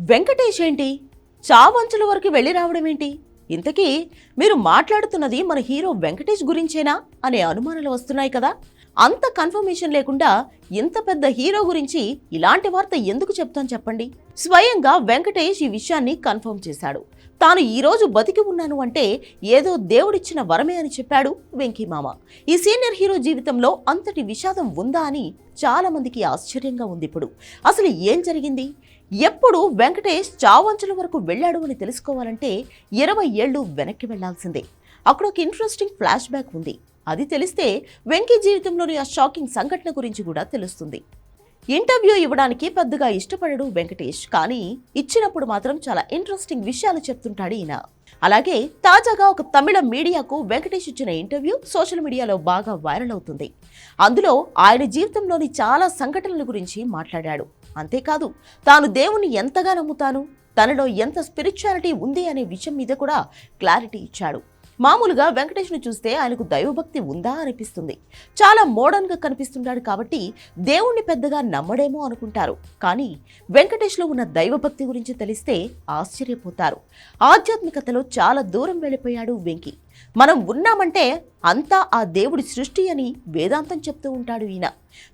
వెంకటేష్ ఏంటి? చావంచుల వరకు వెళ్ళి రావడం ఏంటి? ఇంతకీ మీరు మాట్లాడుతున్నది మన హీరో వెంకటేష్ గురించేనా అనే అనుమానాలు వస్తున్నాయి కదా. అంత కన్ఫర్మేషన్ లేకుండా ఇంత పెద్ద హీరో గురించి ఇలాంటి వార్త ఎందుకు చెప్తాను చెప్పండి. స్వయంగా వెంకటేష్ ఈ విషయాన్ని కన్ఫర్మ్ చేశాడు. తాను ఈరోజు బతికి ఉన్నాను అంటే ఏదో దేవుడిచ్చిన వరమే అని చెప్పాడు వెంకీ మామ ఈ సీనియర్ హీరో జీవితంలో అంతటి విషాదం ఉందా అని చాలామందికి ఆశ్చర్యంగా ఉంది ఇప్పుడు. అసలు ఏం జరిగింది? ఎప్పుడు వెంకటేష్ చావంచుల వరకు వెళ్ళాడు అని తెలుసుకోవాలంటే ఇరవై ఏళ్ళు వెనక్కి వెళ్ళాల్సిందే అక్కడ ఒక ఇంట్రెస్టింగ్ ఫ్లాష్ బ్యాక్ ఉంది. అది తెలిస్తే వెంకీ జీవితంలోని ఆ షాకింగ్ సంఘటన గురించి కూడా తెలుస్తుంది. ఇంటర్వ్యూ ఇవ్వడానికి పెద్దగా ఇష్టపడడు వెంకటేష్. కానీ ఇచ్చినప్పుడు మాత్రం చాలా ఇంట్రెస్టింగ్ విషయాలు చెప్తుంటాడు ఈయన. అలాగే తాజాగా ఒక తమిళ మీడియాకు వెంకటేష్ ఇచ్చిన ఇంటర్వ్యూ సోషల్ మీడియాలో బాగా వైరల్ అవుతుంది. అందులో ఆయన జీవితంలోని చాలా సంఘటనల గురించి మాట్లాడాడు. అంతేకాదు తాను దేవుణ్ణి ఎంతగా నమ్ముతాను తనలో ఎంత స్పిరిచువాలిటీ ఉంది అనే విషయం మీద కూడా క్లారిటీ ఇచ్చాడు. మామూలుగా వెంకటేష్ను చూస్తే ఆయనకు దైవభక్తి ఉందా అనిపిస్తుంది. చాలా మోడర్న్గా కనిపిస్తుంటాడు కాబట్టి దేవుణ్ణి పెద్దగా నమ్మడేమో అనుకుంటారు. కానీ వెంకటేష్లో ఉన్న దైవభక్తి గురించి తెలిస్తే ఆశ్చర్యపోతారు. ఆధ్యాత్మికతలో చాలా దూరం వెళ్ళిపోయాడు వెంకి. మనం ఉన్నామంటే అంతా ఆ దేవుడి సృష్టి అని వేదాంతం చెప్తూ ఉంటాడు ఈయన.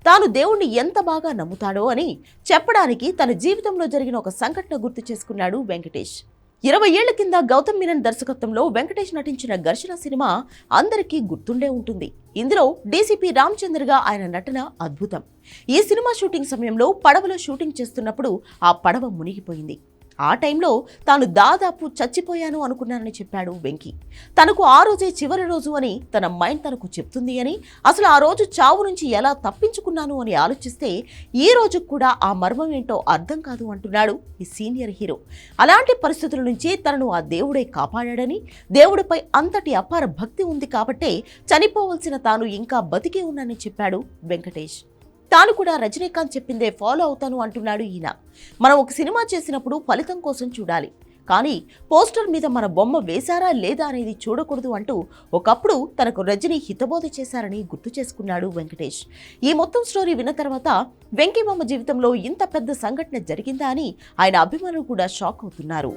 తాను దేవుణ్ణి ఎంత బాగా నమ్ముతాడో అని చెప్పడానికి తన జీవితంలో జరిగిన ఒక సంఘటన గుర్తు చేసుకున్నాడు వెంకటేష్. ఇరవై ఏళ్ళ కింద గౌతమ్ మీనన్ దర్శకత్వంలో వెంకటేష్ నటించిన ఘర్షణ సినిమా అందరికీ గుర్తుండే ఉంటుంది. ఇందులో డీసీపీ రామచంద్రగా ఆయన నటన అద్భుతం. ఈ సినిమా షూటింగ్ సమయంలో పడవలో షూటింగ్ చేస్తున్నప్పుడు ఆ పడవ మునిగిపోయింది. ఆ టైంలో తాను దాదాపు చచ్చిపోయాను అనుకున్నానని చెప్పాడు వెంకీ. తనకు ఆ రోజే చివరి రోజు అని తన మైండ్ తనకు చెప్తుంది అని అసలు ఆ రోజు చావు నుంచి ఎలా తప్పించుకున్నాను అని ఆలోచిస్తే ఈ రోజు కూడా ఆ మర్మం ఏంటో అర్థం కాదు అంటున్నాడు ఈ సీనియర్ హీరో. అలాంటి పరిస్థితుల నుంచి తనను ఆ దేవుడే కాపాడాడని దేవుడిపై అంతటి అపార భక్తి ఉంది కాబట్టే చనిపోవలసిన తాను ఇంకా బతికే ఉన్నానని చెప్పాడు వెంకటేష్. తాను కూడా రజనీకాంత్ చెప్పిందే ఫాలో అవుతాను అంటున్నాడు ఈయన. మనం ఒక సినిమా చేసినప్పుడు ఫలితం కోసం చూడాలి. కానీ పోస్టర్ మీద మన బొమ్మ వేశారా లేదా అనేది చూడకూడదు అంటూ ఒకప్పుడు తనకు రజనీ హితబోధ చేశారని గుర్తు చేసుకున్నాడు వెంకటేష్. ఈ మొత్తం స్టోరీ విన్న తర్వాత వెంకీమామ జీవితంలో ఇంత పెద్ద సంఘటన జరిగిందా అని ఆయన అభిమానులు కూడా షాక్ అవుతున్నారు.